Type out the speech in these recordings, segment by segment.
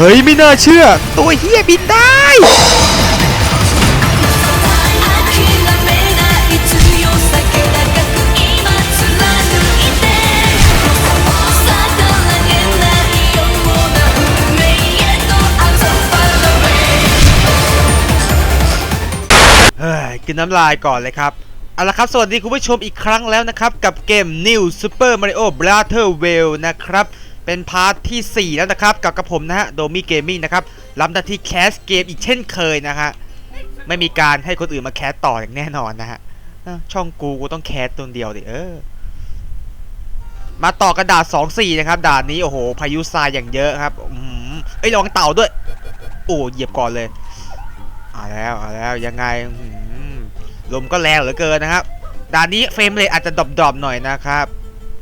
เฮ้ยไม่น่าเชื่อ ตัวเฮียบินได้กินน้ำลายก่อนเลยครับเอาละครับ สวัสดีคุณผู้ชมอีกครั้งแล้วนะครับ กับเกม New Super Mario Brother w a l นะครับ เป็นพาร์ทที่ 4 แล้วนะครับกับกับผมนะฮะโดมี่เกมมิ่งนะครับรับหน้าที่แคสเกมอีกเช่นเคยนะฮะไม่มีการให้คนอื่นมาแคสต่ออย่างแน่นอนนะฮะช่องกูกูต้องแคสตัวเดียวดิเออมาต่อกระดาษ2-4นะครับด่านนี้โอ้โหพายุทรายอย่างเยอะครับอืมเอ้ระวังเต่าด้วย โอ้เหยียบก่อนเลยเอาแล้วเอาแล้วยังไงลมก็แรงเหลือเกินนะครับด่านนี้เฟรมเลยอาจจะดรอปๆหน่อยนะครับ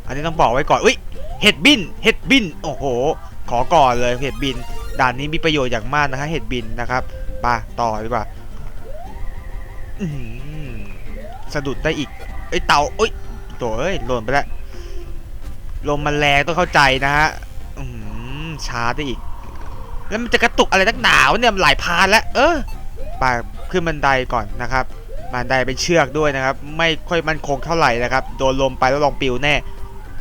อันนี้ต้องบอกไว้ก่อนอุ้ยเห็ดบินเห็ด บิน โอ้โห ขอก่อนเลยเห็ดบิน ด่านนี้มีประโยชน์อย่างมากนะฮะเห็ดบินนะครับไปต่อดีกว่าสะดุดได้อีกเอ้ยเต่าเอ้ยโถ่เอ้ยหล่นไปแล้วลมมันแรงต้องเข้าใจนะฮะอื้อหือช้าได้อีก แล้วมันจะกระตุกอะไรนักหนาวะเนี่ยมันหลายพานแล้ว เออไปขึ้นบันไดก่อนนะครับบันไดเป็นเชือกด้วยนะครับ ไม่ค่อยมั่นคงเท่าไหร่นะครับ โดนลมไปแล้วลองปิวแน่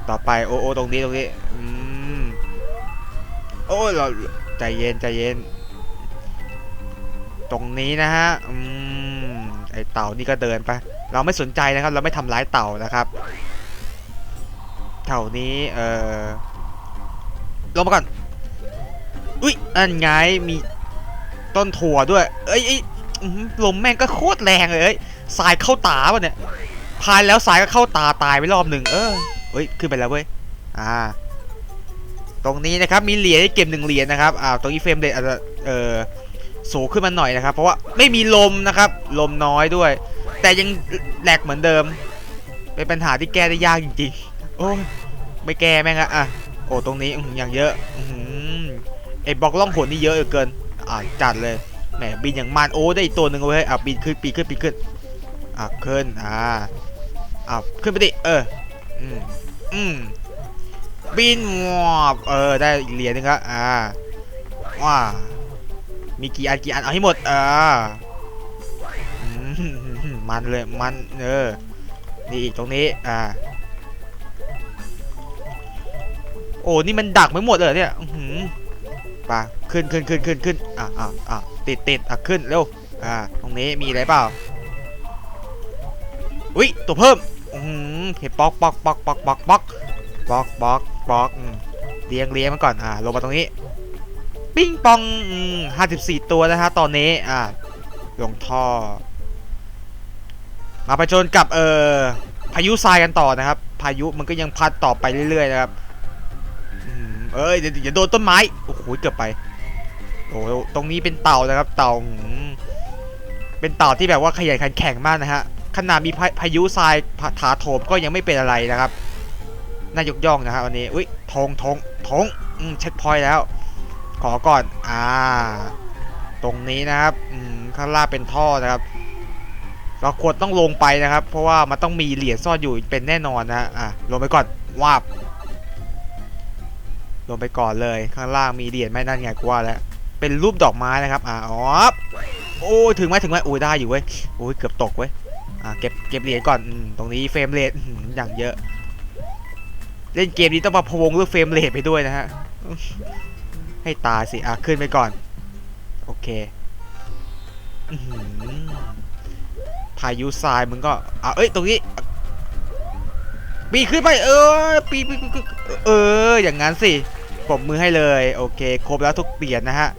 ต่อไปโอโอตรงนี้ตรงนี้อืม โอ้ยเราใจเย็นใจเย็น ตรงนี้นะฮะอืมไอเต่านี่ก็เดินไป เราไม่สนใจนะครับ เราไม่ทำร้ายเต่านะครับเต่านี้เออลงมาก่อนอุ้ยอันไงมีต้นถั่วด้วย เอ้ยอลมแม่งก็โคตรแรงเลยเอ้ยสายเข้าตาป่ะเนี่ยพายแล้วสายก็เข้าตาตายไปรอบหนึ่งเออเฮ้ยขึ้นไปแล้วเว้ยอ่า ตรงนี้นะครับมีเหรียญให้เก็บหนึ่งเหรียญนะครับอ่าตรงนี้เฟรมเรทอาจจะเออสูงขึ้นมาหน่อยนะครับ เพราะว่าไม่มีลมนะครับ ลมน้อยด้วย แต่ยังแหลกเหมือนเดิม เป็นปัญหาที่แก้ได้ยากจริงๆ โอ้ไม่แก้แม่งอะอะโอ้ตรงนี้อย่างเยอะอืออไอ้บล็อกล่องหนนี่เยอะเหลือเกินอ่าจัดเลยแหมบินอย่างมันโอ้ได้อีกตัวหนึ่งเว้ยอะบินขึ้นปีนขึ้นปีนขึ้นอะขึ้นอ่าอะขึ้นไปดิเอออืมอืม บินวอบเออได้อีกเหรียญหนึงครับอ่าว้ามีกี่อันกี่อันเอาให้หมดอ่าอืมมันเลยมันเออนี่อีกตรงนี้อ่าโอ้นี่มันดักไม่หมดเลยเนี่ยอื้อหือไปขึ้นขึ้นขึ้นขึ้นขึ้นอะอะอะติดติดอะขึ้นเร็วอ่าตรงนี้มีอะไรเปล่าอุ้ยตัวเพิ่มอืมเห็ดปอกปอกปอกปอกปอกปอก ป๊อกป๊อกป๊อกเลี้ยงเลี้ยงมันก่อนอ่าลงมาตรงนี้ ปิ้งปองอืมห้าสิบสี่ตัวนะฮะตอนนี้อ่าลงท่อ มาไปชนกับเอ่อพายุทรายกันต่อนะครับ พายุมันก็ยังพัดต่อไปเรื่อยๆนะครับอืมเอ้ยเดี๋ยวโดนต้นไม้โอ้โหเกือบไปโอ้ตรงนี้เป็นเต่านะครับ เต่าอืมเป็นเต่าที่แบบว่าขยันขันแข็งมากนะฮะขนาดมีพาพายุทรายถาโถมก็ยังไม่เป็นอะไรนะครับ น่ายกย่องนะครับวันนี้อุ้ยธงธงธงอืมเช็คพอยต์แล้ว ขอก่อนอ่า ตรงนี้นะครับอืมข้างล่างเป็นท่อนะครับ เราควรต้องลงไปนะครับ เพราะว่ามันต้องมีเหรียญซ่อนอยู่เป็นแน่นอนนะอะลงไปก่อนวาบลงไปก่อนเลยข้างล่างมีเหรียญไหมนั่นไงกูว่าแล้วเป็นรูปดอกไม้นะครับอ่าอ๋อโอ้ยถึงไหมถึงไหมโอ้ได้อยู่เว้ยโอ้ยเกือบตกเว้ยอ่าเก็บเก็บเหรียญก่อนอตรงนี้เฟรมเรทอย่างเยอะ เล่นเกมนี้ต้องมาพวงเรื่องเฟรมเรทไปด้วยนะฮะ ให้ตายสิอะขึ้นไปก่อน โอเคพายุทรายมึงก็อะเอ้ย ตรงนี้ปีขึ้นไป เออปีปีเออ อย่างนั้นสิปรบมือให้เลย โอเค ครบแล้วทุกเปลี่ยนนะฮะ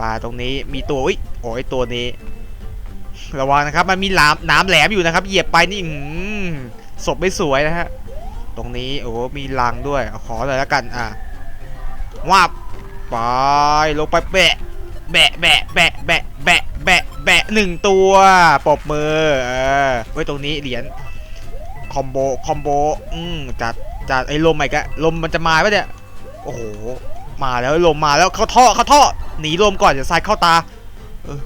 ปลาตรงนี้มีตัวอุ้ยโอ้ยตัวนี้ ระวังนะครับ มันมีหลามน้ำแหลมอยู่นะครับ เหยียบไปนี่หือศพไม่สวยนะฮะ รงนี้โอ้มีรังด้วยอขอเลยแล้วกันอะวาบไปลงไปแบะแบะแบะแบะแบะแบะแบะแบะหนึ่งตัวปบมือเออไว้ตรงนี้เหรียญคอมโบคอมโบอืมจัดจัดไอ้ลมไอ้กะลมมันจะมาปะเนี่ยโอ้โหมาแล้วลมมาแล้วเข้าท่อเข้าท่อหนีลมก่อนเดี๋ยวทรายเข้าตาเออ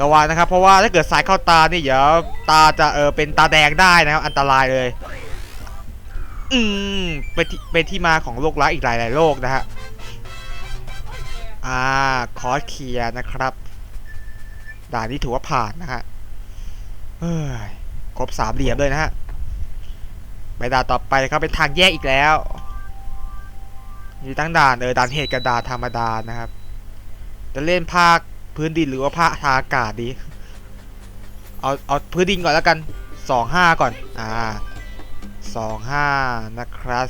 ระวังนะครับ เพราะว่าถ้าเกิดทรายเข้าตานี่เดี๋ยวตาจะเออเป็นตาแดงได้นะครับอันตรายเลย อืมเป็นที่เป็นที่มาของโรคร้ายอีกหลายหลายๆโรคนะฮะ อ่า คอสเคลียนะครับ ด่านนี้ถือว่าผ่านนะฮะเฮ้ยครบสามเหลี่ยมเลยนะฮะ ไปด่านต่อไปครับเป็นทางแยกอีกแล้วมีตั้งด่านเออด่านเหตุกับด่านธรรมดานะครับ จะเล่นภาคพื้นดินหรือว่าภาคทางอากาศดี เอาเอาพื้นดินก่อนแล้วกันสองห้าก่อน อ่า สองห้านะครับ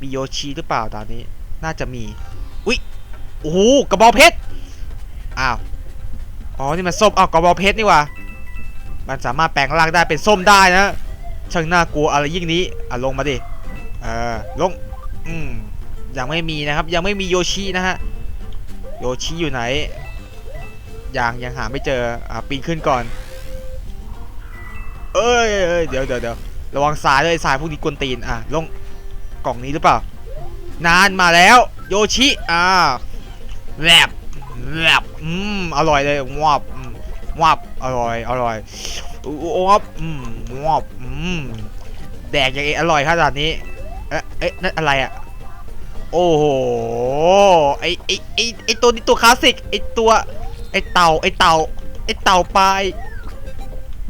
มีโยชิหรือเปล่าตอนนี้ น่าจะมี อุ๊ย โอ้โหกระบอกเพชร อ้าว อ๋อ นี่มันส้มอ้าวกระบอกเพชรนี่ว่า มันสามารถแปลงร่างได้เป็นส้มได้นะ ช่างน่ากลัวอะไรยิ่งนี้ อะลงมาดิ เออลง อืม ยังไม่มีนะครับ ยังไม่มีโยชินะฮะ โยชิอยู่ไหน ยังยังหาไม่เจอ อะปีนขึ้นก่อน เอ้ยเอ้ยเดี๋ยวเดี๋ยวเดี๋ยว ระวังสายด้วยสายพวกนี้กวนตีนอะลงกล่องนี้หรือเปล่า นานมาแล้ว โยชิอ่าแลบแลบอืมอร่อยเลยงวบมงวบอร่อยอร่อยงวบอืมงวบอืมแดกอย่างเออร่อยขนาดนี้เอ๊ะเอ๊ะนั่นอะไรอะโอ้โหไอไอไอไอตัวนี้ตัวคลาสสิกไอตัวไอเต่าไอเต่าไอเต่าปลา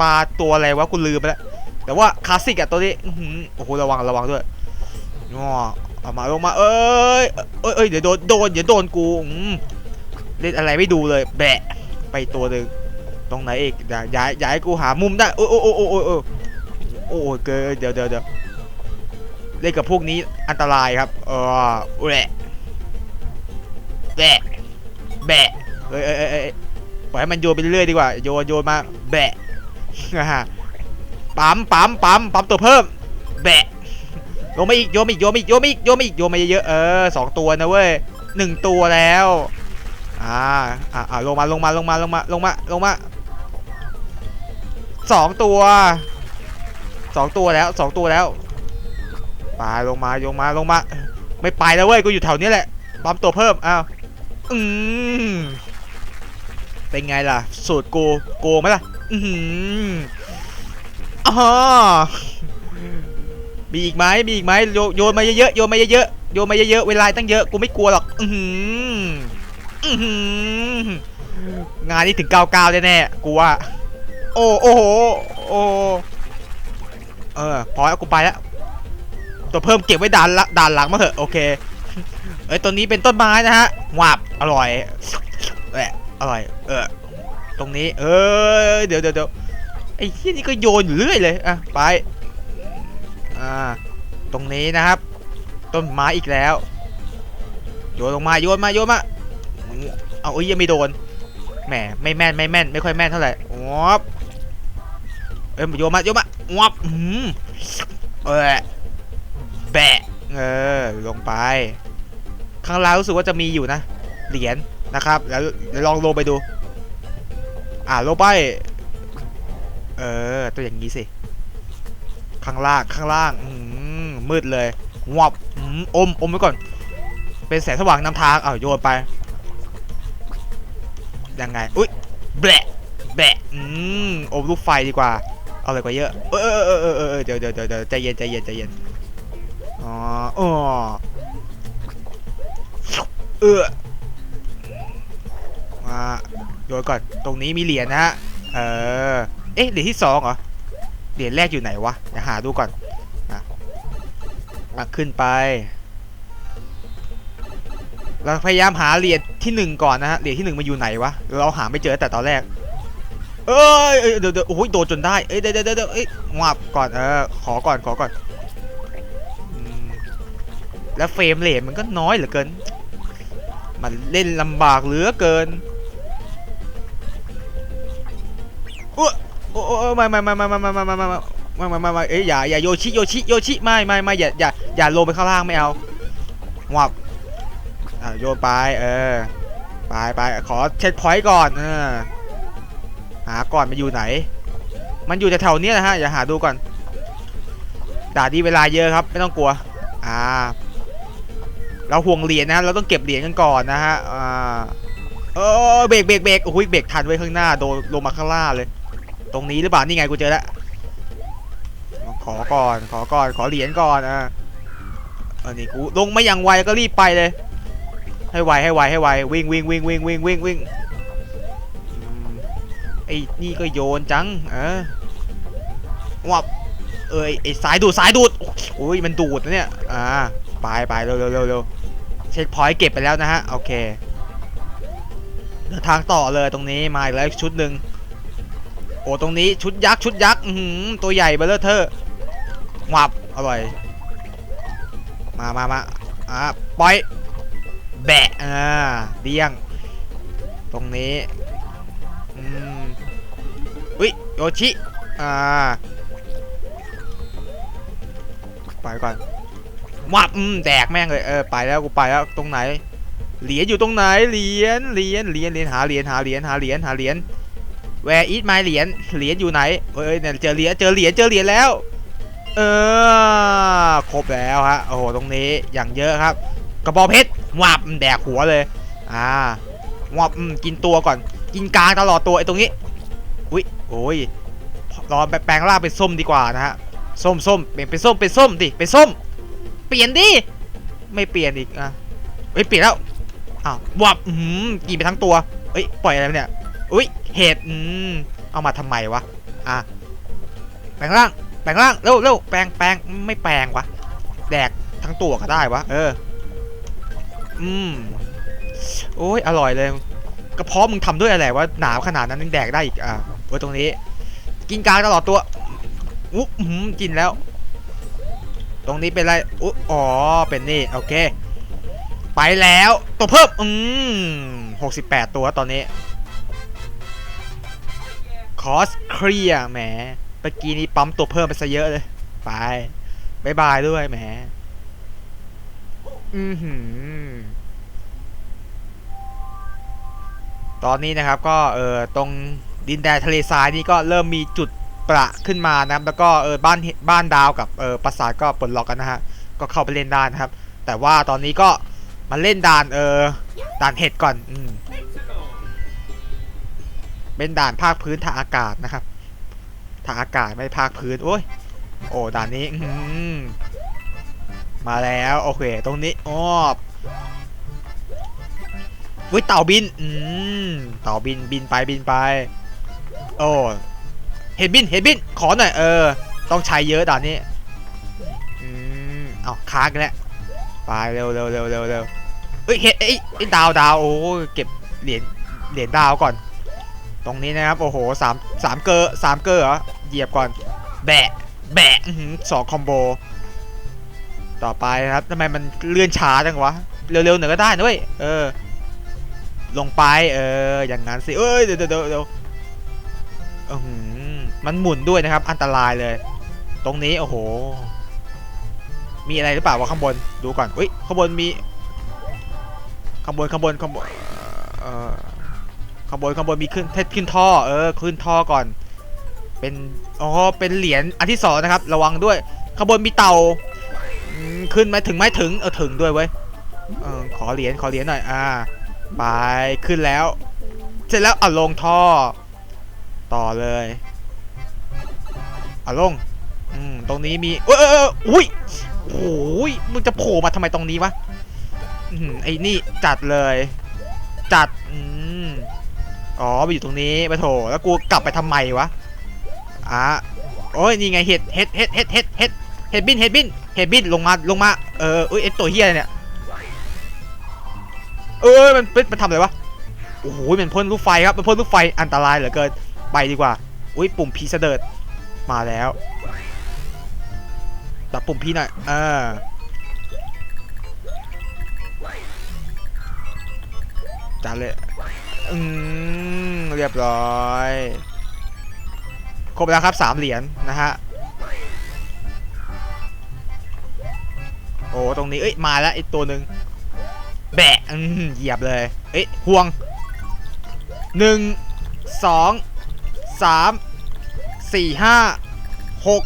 ปลาตัวอะไรวะกูลืมไปแล้ว แต่ว่าคลาสสิกอะตัวนี้โอ้โหระวังระวังด้วยงอเอามาลงมาเอ้ยเอ้ยเดี๋ยวโดนโดนเดี๋ยวโดนกูเล่นอะไรไม่ดูเลย แบะ ไปตัวหนึ่งตรงไหนอีกย่าอย่ายให้กูหามุมได้โอ้ยโอ้โอ้โอ้โอ้โอ้เกินเดี๋ยวเดี๋ยวเดี๋ยวเล่นกับพวกนี้อันตรายครับเออแบะแบะแบะเอ้ยเอ้ยเอ้ยปล่อยให้มันโยนไปเรื่อยดีกว่าโยนโยนมาแบะฮ่า ปั๊มปั๊มปั๊มปั๊มตัวเพิ่ม แบะโยมาอีกโยมอีกโยมอีกโยมอีกโยมอีกโยนมาเยอะเออสองตัวนะเว้ยหนึ่งตัวแล้วอ่าอ่าอ่าลงมาลงมาลงมาลงมาลงมาลงมาสองตัวสองตัวแล้วสองตัวแล้วไปลงมาลงมาลงมา ไม่ไปแล้วเว้ยกูอยู่แถวนี้แหละปั๊มตัวเพิ่มอ้าวอืมเป็นไงล่ะ สูตรกูโกงไหมล่ะ อือหื ออ๋อมีอีกไหมมีอีกไหมโยโยนมาเยอะๆโยนมาเยอะๆโยนมาเยอะๆเวลาตั้งเยอะกูไม่กลัวหรอกอือหืออือหืองานนี้ถึงก้าวก้าวแน่ๆกูว่าโอ้โอ้โหโอ้เออพอแล้วกูไปแล้วตัวเพิ่มเก็บไว้ด่านละด่านหลังมาเถอะโอเคเอ้ยตัวนี้เป็นต้นไม้นะฮะหวาบอร่อยแหละอร่อย เออตรงนี้ เออเดี๋ยวเดี๋ยวเดี๋ยว ไอ้ที่นี่ก็โยนอยู่เรื่อยเลยอะไปอ่าตรงนี้นะครับ ต้นไม้อีกแล้ว โยนลงมาโยนมาโยนมาเอาเอ้ยยังไม่โดนแหมไม่แม่นไม่แม่นไม่ค่อยแม่นเท่าไหร่งอบเอ้ยโยนมาโยนมางอบอืมเออแบะเออลงไป ข้างล่างรู้สึกว่าจะมีอยู่นะเหรียญนะครับแล้วลองลงไปดู อ่าลงไป เออ ตัวอย่างนี้สิ ข้างล่าง ข้างล่าง อืมมืดเลยงวบอม อมไว้ก่อน เป็นแสงสว่างนำทางอ้าวโยนไป ยังไง อุ้ยแบะแบะอืมอมลูกไฟดีกว่า เอาเลยกว่าเยอะ เออเออเออเออเดี๋ยวเดี๋ยวเดี๋ยวเดี๋ยวใจเย็นใจเย็นใจเย็น อ๋ออ๋อเออมาโยนก่อน ตรงนี้มีเหรียญนะฮะ เออ อ๊ะเหรียญที่สองเหรอ เหรียญแรกอยู่ไหนวะเดี๋ยวหาดูก่อนอะขึ้นไป เราพยายามหาเหรียญที่หนึ่งก่อนนะฮะ เหรียญที่หนึ่งมันอยู่ไหนวะ เราหาไม่เจอแต่ตอนแรก เอ้ยเอ้ยเดี๋ยวเดี๋ยวโอ้ยโดนจนได้ เอ้ยเดี๋ยวเดี๋ยวเดี๋ยวเอ้ยงับก่อน เออ ขอก่อน ขอก่อน แล้วเฟรมเรทมันก็น้อยเหลือเกิน มันเล่นลำบากเหลือเกิน โอ้โอ้โอ้ไม่ไม่ไม่ไม่ไม่ไม่ไม่ไม่ไม่ไม่ไม่ไม่ไม่เอ้ยอย่าอย่าโยชิโยชิโยชิไม่ไม่ไม่อย่าอย่าอย่าลงไปข้างล่างไม่เอางวับอะโยนไปเออไปไปขอเช็คพอยต์ก่อนเออหาก่อนมันอยู่ไหน มันอยู่แถวๆเนี้ยนะฮะอย่าหาดูก่อนด่าดีเวลาเยอะครับไม่ต้องกลัวอ่าเราห่วงเหรียญนะเราต้องเก็บเหรียญกันก่อนนะฮะอ่าเออเบรกเบรกเบรกโอ้ยเบรกทันไว้ข้างหน้าโดนลงมาข้างล่างเลย ตรงนี้หรือเปล่านี่ไงกูเจอแล้วขอก่อนขอก่อนขอเหรียญก่อนอะอันนี้กูลงมาอย่างไวก็รีบไปเลย ให้ไวให้ไวให้ไววิ่งวิ่งวิ่งวิ่งวิ่งวิ่งวิ่งไอ้นี่ก็โยนจังเออวับเอ้ยไอ้สายดูดสายดูดโอ้ยมันดูดนะเนี่ยอ่าไปไปเร็วเร็วเร็วเร็วเช็คพอยต์เก็บไปแล้วนะฮะโอเคเดินทางต่อเลยตรงนี้มาอีกแล้วชุดหนึ่ง โอ้ตรงนี้ชุดยักษ์ชุดยักษ์อื้อหือตัวใหญ่เบลเลอร์เทอร์วับอร่อย มามามาอ่าปล่อยแบะอ่าเดี้ยง ตรงนี้อืมอุ้ยโยชิอ่าไปก่อนวับอืมแดกแม่งเลยเออไปแล้วกูไปแล้วตรงไหนเหรียญอยู่ตรงไหนเหรียญเหรียญเหรียญเหรียญหาเหรียญหาเหรียญหาเหรียญหาเหรียญ Where is my เหรียญเหรียญอยู่ไหนเอ้ยเนี่ยเจอเหรียญเจอเหรียญเจอเหรียญแล้ว เออครบแล้วฮะโอ้โหตรงนี้อย่างเยอะครับ กระบอกเพชรวับแดกหัวเลย อ่าวับอืมกินตัวก่อน กินกลางตลอดตัวไอ้ตรงนี้อุ้ยโอ้ยรอแปลงร่างเป็นส้มดีกว่านะฮะส้มส้มเปลี่ยนเป็นส้มเป็นส้มดิเป็นส้ม เปลี่ยนดิไม่เปลี่ยนอีกอะเฮ้ยเปลี่ยนแล้วอ้าววับอืมกินไปทั้งตัวเอ้ยปล่อยอะไรเนี่ย อุ้ยเห็ดอืมเอามาทำไมวะอะแปลงร่างแปลงร่างเร็วเร็วแปลงแปลงไม่แปลงวะแดกทั้งตัวก็ได้วะเออ อืมโอ้ยอร่อยเลยกระเพาะมึงทำด้วยอะไรวะหนาวขนาดนั้นยังแดกได้อีกอะไว้ตรงนี้ กินกลางตลอดตัวอุ๊อื้อหือกินแล้ว ตรงนี้เป็นอะไรอุ๊อ๋อเป็นนี่โอเค ไปแล้วตัวเพิ่มอืมหกสิบแปดตัวตอนนี้ คอสเคลียแหมเมื่อกี้นี้ปั๊มตัวเพิ่มไปซะเยอะเลย ไปบายบายด้วยแหม อือหือ ตอนนี้นะครับก็เออตรงดินแดนทะเลทรายนี่ก็เริ่มมีจุดประขึ้นมานะครับ แล้วก็เออบ้านเห็ดบ้านดาวกับเออปราสาทก็ปลดล็อกกันนะฮะ ก็เข้าไปเล่นได้นะครับ แต่ว่าตอนนี้ก็มาเล่นด่านเออด่านเห็ดก่อน อืม เป็นด่านภาคพื้นทางอากาศนะครับ ทางอากาศไม่ภาคพื้น โอ้ย โอ้ด่านนี้อืมาแล้วโอเค ตรงนี้อ้อวิเต่าบิน อืมเต่าบินบินไปบินไป โอ้เห็ดบินเห็ดบิน ขอหน่อยเออ ต้องใช้เยอะด่านนี้ อืมเอาค้างแล้วไปเร็วเร็วเร็วเร็วเร็วเอ้ยเห็ดเอ้ยดาวดาวโอ้เก็บเหรียญเหรียญดาวก่อน ตรงนี้นะครับ โอ้โหสามสามเกอร์สามเกอร์เหรอ เหยียบก่อน แบะ แบะสองคอมโบ ต่อไปครับทำไมมันเลื่อนช้าจังวะ เร็วๆหน่อยก็ได้นะเว้ย เออ ลงไป เออ อย่างนั้นสิ เอ้ย เดี๋ยวเดี๋ยวเดี๋ยวมันหมุนด้วยนะครับ อันตรายเลย ตรงนี้ โอ้โห มีอะไรหรือเปล่าวะข้างบน ดูก่อน อุ้ย ข้างบนมี ข้างบน ข้างบน ข้างบน เออ ข้างบนข้างบนมีขึ้นขึ้นท่อเออขึ้นท่อก่อน เป็นอ๋อเป็นเหรียญอันที่สองนะครับ ระวังด้วยข้างบนมีเต่าขึ้นไหมถึงไหมถึงเออถึงด้วยเว้ยออขอเหรียญขอเหรียญหน่อยอ่าไปขึ้นแล้ว เสร็จแล้วอะลงท่อ ต่อเลยอะลงอืมตรงนี้มีเอยเอยเออุ้ยโอ้ยมึงจะโผล่มาทำไมตรงนี้วะอืมไอ้นี่จัดเลย จัด อ๋อไปอยู่ตรงนี้ไปโถแล้วกูกลับไปทำไมวะอะโอ้ยนี่ไงเห็ดเห็ดเห็ดเห็ดเห็ดเห็ดเห็ดบินเห็ดบินเห็ดบินลงมาลงมาเอออุ้ยไอตัวเฮียเนี่ยเอ้ยมันเป็นมันทำอะไรวะโอ้โหมันพ่นลูกไฟครับมันพ่นลูกไฟอันตรายเหลือเกินไปดีกว่าอุ้ยปุ่มพีเสดิร์ดมาแล้วตัดปุ่มพีหน่อยเออจัดเลย อืมเรียบร้อย ครบแล้วครับสามเหรียญนะฮะ โอ้ตรงนี้ เอ้ย มาแล้วอีกตัวหนึ่งแบะอืมเหยียบเลย เอ้ยห่วงหนึ่งสองสามสี่ห้าหก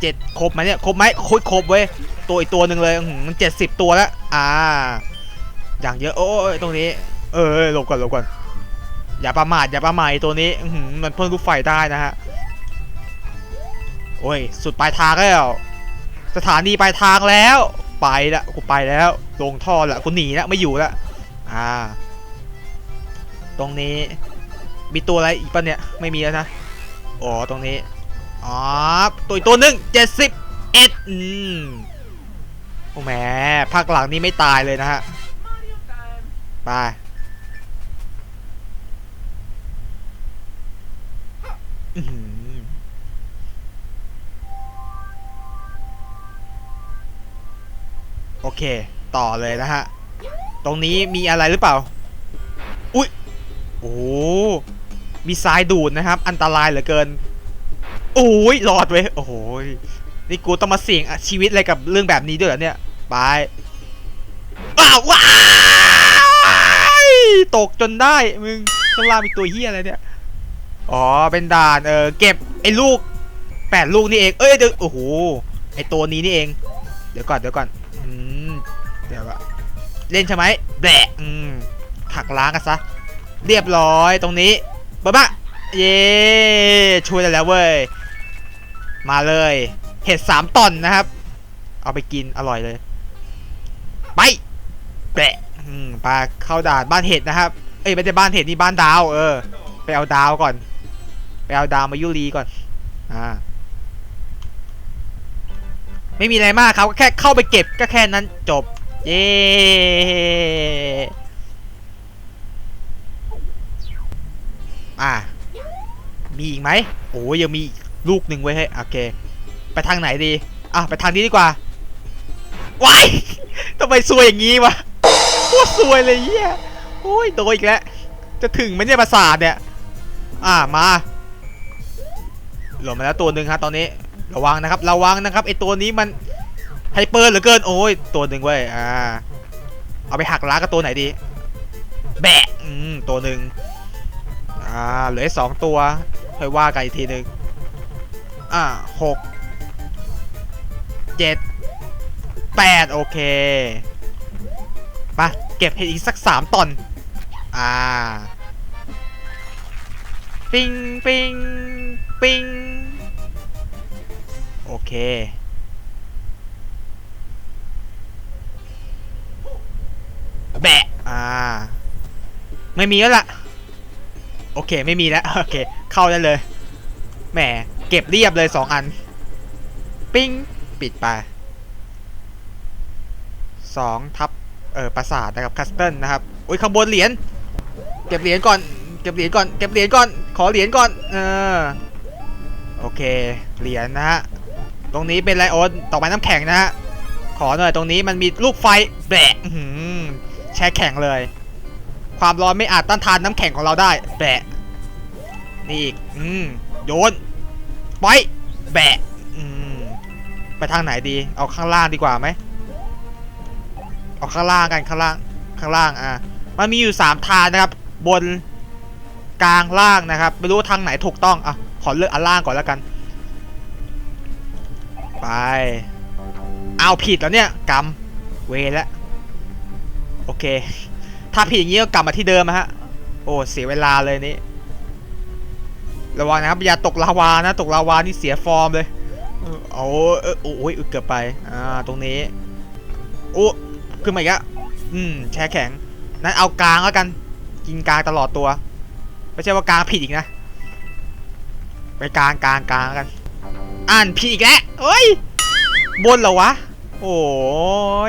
เจ็ดครบไหมเนี่ย ครบไหมครบครบเว้ย ตัวอีกตัวหนึ่งเลยหือมันเจ็ดสิบตัวแล้ว อ่า อย่างเยอะ โอ้ยตรงนี้ เออหลบก่อนหลบก่อนอย่าประมาทอย่าประมาทตัวนี้มันเพิ่มลูกไฟได้นะฮะโอ้ยสุดปลายทางแล้ว สถานีปลายทางแล้วไปละกูไปแล้วลงท่อละกูหนีละไม่อยู่ละอ่า ตรงนี้มีตัวอะไรอีกปะเนี่ยไม่มีแล้วนะอ๋อตรงนี้อ๋อตัวอีกตัวหนึ่งเจ็ดสิบเอ็ดอืมโอ้แหมภาคหลังนี้ไม่ตายเลยนะฮะไป อื้อหือ โอเค ต่อเลยนะฮะ ตรงนี้มีอะไรหรือเปล่า อุ้ยโอ้มีทรายดูดนะครับ อันตรายเหลือเกินโอ้ยรอดเว้ยโอ้โหยนี่กูต้องมาเสี่ยงชีวิตอะไรกับเรื่องแบบนี้ด้วยเหรอเนี่ยไปว้าวว้าตกจนได้มึงข้างล่างมีตัวเฮียอะไรเนี่ย อ๋อ เป็นด่านเออเก็บไอ้ลูกแปดลูกนี่เอง เอ้ยเดี๋ยวโอ้โห ไอ้ตัวนี้นี่เอง เดี๋ยวก่อนเดี๋ยวก่อนอืมเดี๋ยวอะเล่นใช่ไหมแบะอืมหักล้างกันซะ เรียบร้อยตรงนี้บ๊ะบะเย้ช่วยได้แล้วเว้ย มาเลย เห็ดสามตอนนะครับ เอาไปกินอร่อยเลย ไปแปะอืมไปเข้าด่านบ้านเห็ดนะครับ เอ้ยไม่ใช่บ้านเห็ดนี่บ้านดาว เออ ไปเอาดาวก่อน ไปเอาดาวมายุรีก่อน อ่า ไม่มีอะไรมากครับแค่เข้าไปเก็บก็แค่นั้นจบ เย้อ่า มีอีกไหมโอ้ยังมีอีลูกหนึ่งไว้ให้โอเค ไปทางไหนดี อะ ไปทางนี้ดีกว่าว้ายทำไมซวยอย่างงี้วะโคตรซวยเลยเหี้ยโอ้ยโดนอีกแล้ว จะถึงไหมเนี่ยประสาทเนี่ย อ่ามา หล่นมาแล้วตัวหนึ่งครับตอนนี้ระวังนะครับระวังนะครับไอตัวนี้มันไฮเปอร์เหลือเกินโอ้ยตัวหนึ่งเว้ยอ่าเอาไปหักล้างกับตัวไหนดี แบะอืมตัวหนึ่งอ่าเหลือสองตัวค่อยว่ากันอีกทีหนึ่งอ่าหกเจ็ดแปดโอเคไปเก็บเห็ดอีกสักสามตอนอ่า ปิงปิง ปิงโอเค แบะ อ่า ไม่มีแล้วล่ะ โอเค ไม่มีแล้ว โอเค เข้าได้เลย แหม เก็บเรียบเลยสองอัน ปิ้ง ปิดไปสองทับ เออประสาทนะครับ คัสเติลนะครับ อุ้ยข้างบนเหรียญ เก็บเหรียญก่อน เก็บเหรียญก่อน เก็บเหรียญก่อน ขอเหรียญก่อน เออ โอเค เหรียญนะฮะ ตรงนี้เป็นไรโอนต่อไปน้ำแข็งนะฮะ ขอหน่อยตรงนี้มันมีลูกไฟแบะแช่แข็งเลย ความร้อนไม่อาจต้านทานน้ำแข็งของเราได้แบะนี่อีก อืม โยน ไป แบะ อืม ไปทางไหนดี เอาข้างล่างดีกว่าไหม เอาข้างล่างกันข้างล่าง ข้างล่าง อะ มันมีอยู่สามทางนะครับ บนกลางล่างนะครับ ไม่รู้ทางไหนถูกต้อง อะ ขอเลือกอันล่างก่อนแล้วกัน ไป เอาผิดแล้วเนี่ยกำเวแล้วโอเค ถ้าผิดอย่างนี้ก็กลับมาที่เดิมฮะ โอ้เสียเวลาเลยนี่ระวังนะครับอย่าตกลาวานะ ตกลาวานี่เสียฟอร์มเลยเออเอาเออโอ้ยเกือบไปอ่าตรงนี้โอ้ขึ้นมาอีกแล้วอืมแช่แข็งนั้นเอากลางแล้วกัน กินกลางตลอดตัว ไม่ใช่ว่ากลางผิดอีกนะ ไปกลางกลางกลางกัน อ่านผิดอีกแล้วเฮ้ย บนเหรอวะ โอ้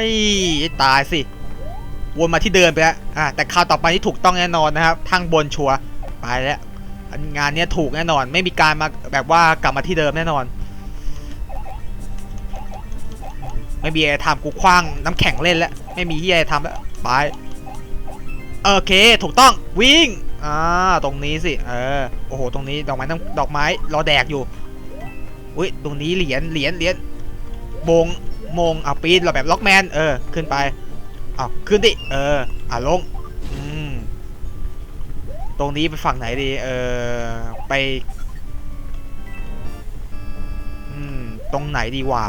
ย ตายสิ วนมาที่เดินไปแล้วอ่าแต่คราวต่อไปนี่ถูกต้องแน่นอนนะครับทางบนชัวร์ไปแล้วอันงานเนี้ยถูกแน่นอน ไม่มีการมาแบบว่ากลับมาที่เดิมแน่นอน ไม่มีอะไรทำกูคว้างน้ำแข็งเล่นแล้ว ไม่มีที่อะไรทำแล้วไปโอเค ถูกต้องวิ่ง อ่าตรงนี้สิ เออ โอ้โห ตรงนี้ดอกไม้น้ำดอกไม้รอแดกอยู่ อุ้ย ตรงนี้เหรียญ เหรียญ เหรียญโมงมงเอาปีนเราแบบล็อกแมน เออ ขึ้นไปเอาขึ้นดิ เออ อะลง อืม ตรงนี้ไปฝั่งไหนดี เออ ไป อืม ตรงไหนดีวะ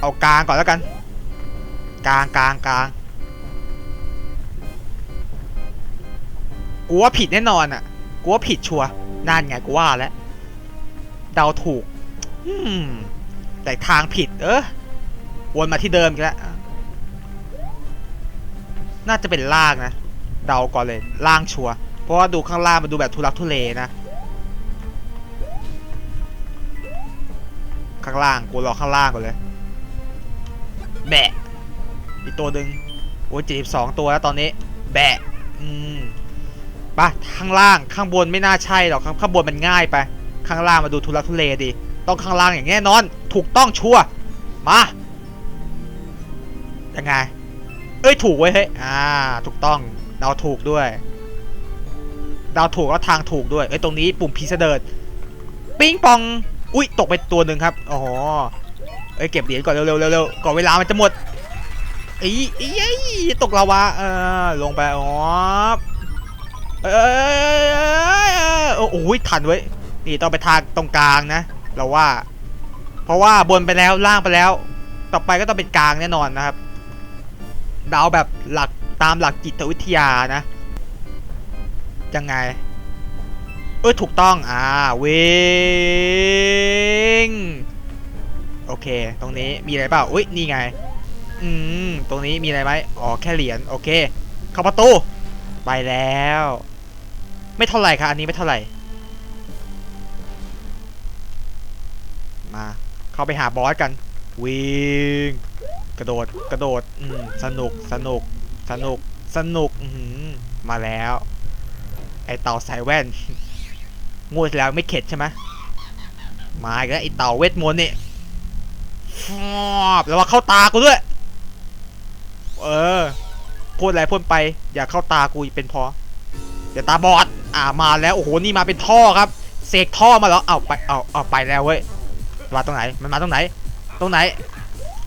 เอากลางก่อนแล้วกัน กลางกลางกลาง กูว่าผิดแน่นอนอะ กูว่าผิดชัวร์นั่นไงกูว่าแล้ว เดาถูก อืม แต่ทางผิด เออวนมาที่เดิมอีกแล้ว น่าจะเป็นล่างนะ เดาก่อนเลย ล่างชัวร์ เพราะว่าดูข้างล่างมันดูแบบทุลักทุเลนะ ข้างล่าง กูรอข้างล่างก่อนเลย แบะ อีกตัวหนึ่งโอ้ยเจ็ดสองตัวแล้วตอนนี้ แบะ อืม ปะข้างล่างข้างบนไม่น่าใช่หรอกข้างบนมันง่ายไป ข้างล่างมาดูทุลักทุเลดี ต้องข้างล่างอย่างแน่นอน ถูกต้องชัวร์มายังไง เอ้ยถูกเว้ยเฮ้ยอ่า ถูกต้องเดาถูกด้วยเดาถูกแล้วทางถูกด้วยเอ้ยตรงนี้ปุ่มพีเสดิร์ดปิ้งปองอุ้ยตกไปตัวหนึ่งครับอ๋อเอ้ยเก็บเหรียญก่อนเร็วเร็วเร็วก่อนเวลามันจะหมดอีอีอตกลาวาเออลงไปอ๋อ เอยเอยโอ้โหทันเว้ยนี่ต้องไปทางตรงกลางนะ เราว่า เพราะว่าบนไปแล้วล่างไปแล้ว ต่อไปก็ต้องเป็นกลางแน่นอนนะครับเดาแบบหลักตามหลักจิตวิทยานะ ยังไง เออถูกต้อง อ่าวิ่งโอเค ตรงนี้มีอะไรเปล่า อุ้ยนี่ไง อืม ตรงนี้มีอะไรไหมอ๋อ แค่เหรียญ โอเค เข้าประตู ไปแล้ว ไม่เท่าไหร่ค่ะอันนี้ไม่เท่าไหร่ มาเข้าไปหาบอสกัน วิ่งกระโดดกระโดดอืสนุกสนุกสนุกสนุกอืมาแล้ว ไอเต่าสายแว่นงวแล้วไม่เข็ดใช่ไหมมาอีกแล้วไอเต่าเวทมนต์นี่ฟอบแล้วว่าเข้าตากูด้วย เออพูดอะไรพูดไป อย่าเข้าตากูเป็นพออย่าตาบอด อ่ามาแล้วโอ้โหนี่มาเป็นท่อครับเสกท่อมาแล้วเอาไปเอาเอาไปแล้วเว้ยมาตรงไหนมันมาตรงไหน ตรงไหน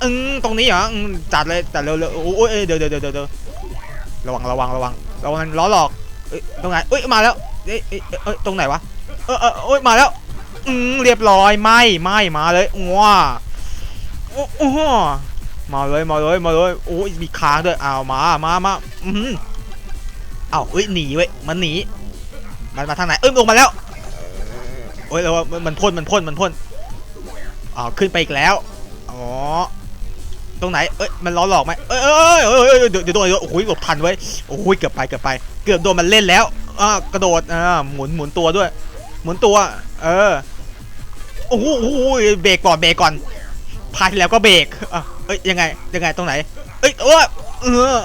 อืมตรงนี้เหรออืมจัดเลยจัดเร็วๆโอ้ยเอ้ยเดี๋ยวเดี๋ยวเดี๋ยวเดี๋ยวระวังระวังระวังระวังล้อหลอกเอ้ยตรงไหนเอ้ยมาแล้วเอ้ยเอ้ยเอ้ยตรงไหนวะเออเออโอ้ยมาแล้วอืมเรียบร้อยไม่ไม่มาเลยว้าโอ้โหมาเลยมาเลยมาเลยโอ้ยมีค้างด้วยเอามามามาอืมเอ้าเอ้ยหนีเว้ยมันหนี มันมาทางไหนเอ้ยลงมาแล้วโอ้ยแล้วว่ามันพ่นมันพ่นมันพ่นอ้าขึ้นไปอีกแล้วอ๋อตรงไหนเอ้ยมันล้อหลอกไหมเอ้ยเอ้ยเอ้ยเอ้ยเดี๋ยวเดี๋ยวโดนโอ้โหหลบทันไว้โอ้โหเกือบไปเกือบไป เกือบโดนมันเล่นแล้วอ่ากระโดดอ่าหมุนหมุนตัวด้วย หมุนตัว เออโอ้โหเบรกก่อนเบรกก่อนพายแล้วก็เบรกอะเอ้ยยังไงยังไงตรงไหน เอ้ยเออเออ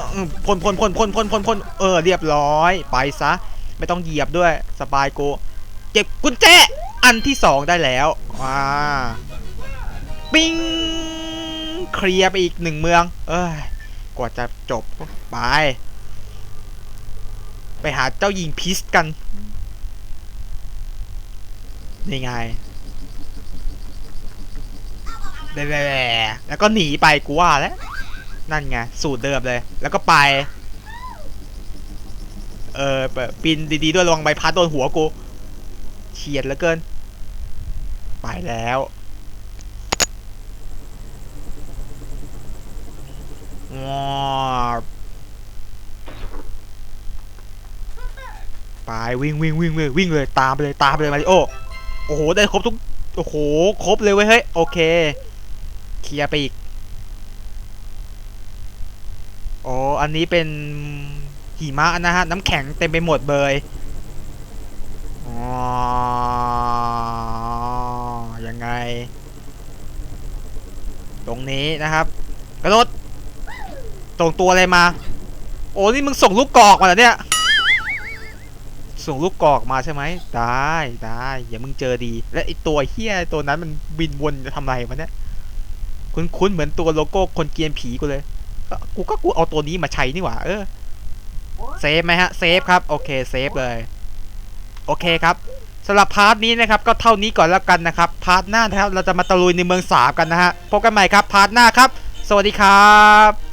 พ่นพ่นพ่นพ่นพ่นพ่นพ่นเออเรียบร้อยไปซะ ไม่ต้องเหยียบด้วยสบายโก เก็บกุญแจอันที่สองได้แล้วอ่าปิ้งเคลียร์ไปอีกหนึ่งเมือง เอ้ยกว่าจะจบไปไปหาเจ้าหญิงพิสกันนี่ไงแบะๆแล้วก็หนีไปกูว่าแล้วนั่นไงสูตรเดิมเลย แล้วก็ไป เออปิดปีนดีๆด้วยระวังใบพัดโดนหัวกูเฉียดเหลือเกิน ไปแล้วว้าไปวิ่งวิ่งวิ่งวิ่งวิ่งเลยตามไปเลยตามไปเลยมาริโอโอ้โหได้ครบทุกโอ้โหครบเลยเว้ยเฮ้ยโอเคเคลียร์ไปอีกโอ้อันนี้เป็น หิมะนะฮะ น้ำแข็งเต็มไปหมดเลยอ๋อยังไง ตรงนี้นะครับ กระโดดส่งตัวอะไรมา โอ้นี่มึงส่งลูกกอกมาเหรอเนี่ย ส่งลูกกอกมาใช่ไหม ได้ได้อย่ามึงเจอดี และไอตัวเฮี้ยตัวนั้นมันบินวนจะทำอะไรมันเนี่ย คุ้นๆเหมือนตัวโลโก้คนเกียนผีกูเลยก็กูก็กูเอาตัวนี้มาใช้นี่หว่า เออ เซฟไหมฮะ เซฟครับ โอเค เซฟเลย โอเคครับสำหรับพาร์ทนี้นะครับ ก็เท่านี้ก่อนแล้วกันนะครับ พาร์ทหน้านะครับ เราจะมาตะลุยในเมืองสามกันนะฮะ พบกันใหม่ครับ พาร์ทหน้าครับ สวัสดีครับ